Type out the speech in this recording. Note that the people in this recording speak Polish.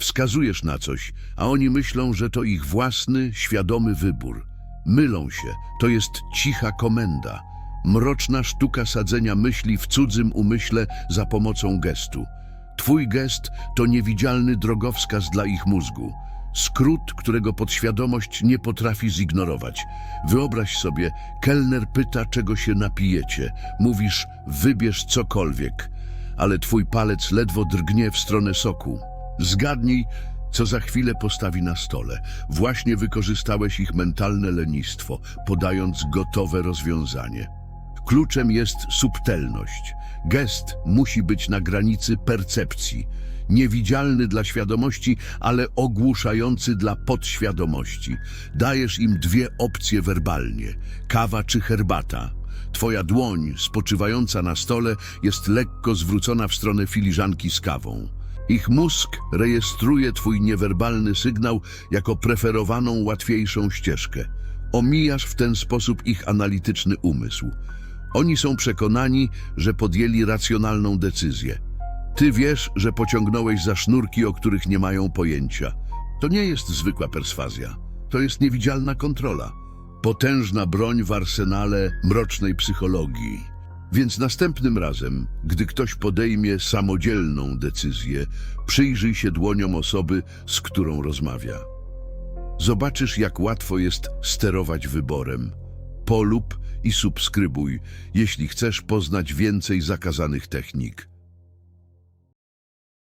Wskazujesz na coś, a oni myślą, że to ich własny, świadomy wybór. Mylą się, to jest cicha komenda. Mroczna sztuka sadzenia myśli w cudzym umyśle za pomocą gestu. Twój gest to niewidzialny drogowskaz dla ich mózgu. Skrót, którego podświadomość nie potrafi zignorować. Wyobraź sobie, kelner pyta, czego się napijecie. Mówisz, wybierz cokolwiek, ale twój palec ledwo drgnie w stronę soku. Zgadnij, co za chwilę postawi na stole. Właśnie wykorzystałeś ich mentalne lenistwo, podając gotowe rozwiązanie. Kluczem jest subtelność. Gest musi być na granicy percepcji. Niewidzialny dla świadomości, ale ogłuszający dla podświadomości. Dajesz im dwie opcje werbalnie: kawa czy herbata. Twoja dłoń, spoczywająca na stole, jest lekko zwrócona w stronę filiżanki z kawą. Ich mózg rejestruje twój niewerbalny sygnał jako preferowaną, łatwiejszą ścieżkę. Omijasz w ten sposób ich analityczny umysł. Oni są przekonani, że podjęli racjonalną decyzję. Ty wiesz, że pociągnąłeś za sznurki, o których nie mają pojęcia. To nie jest zwykła perswazja. To jest niewidzialna kontrola. Potężna broń w arsenale mrocznej psychologii. Więc następnym razem, gdy ktoś podejmie samodzielną decyzję, przyjrzyj się dłoniom osoby, z którą rozmawia. Zobaczysz, jak łatwo jest sterować wyborem. Polub i subskrybuj, jeśli chcesz poznać więcej zakazanych technik.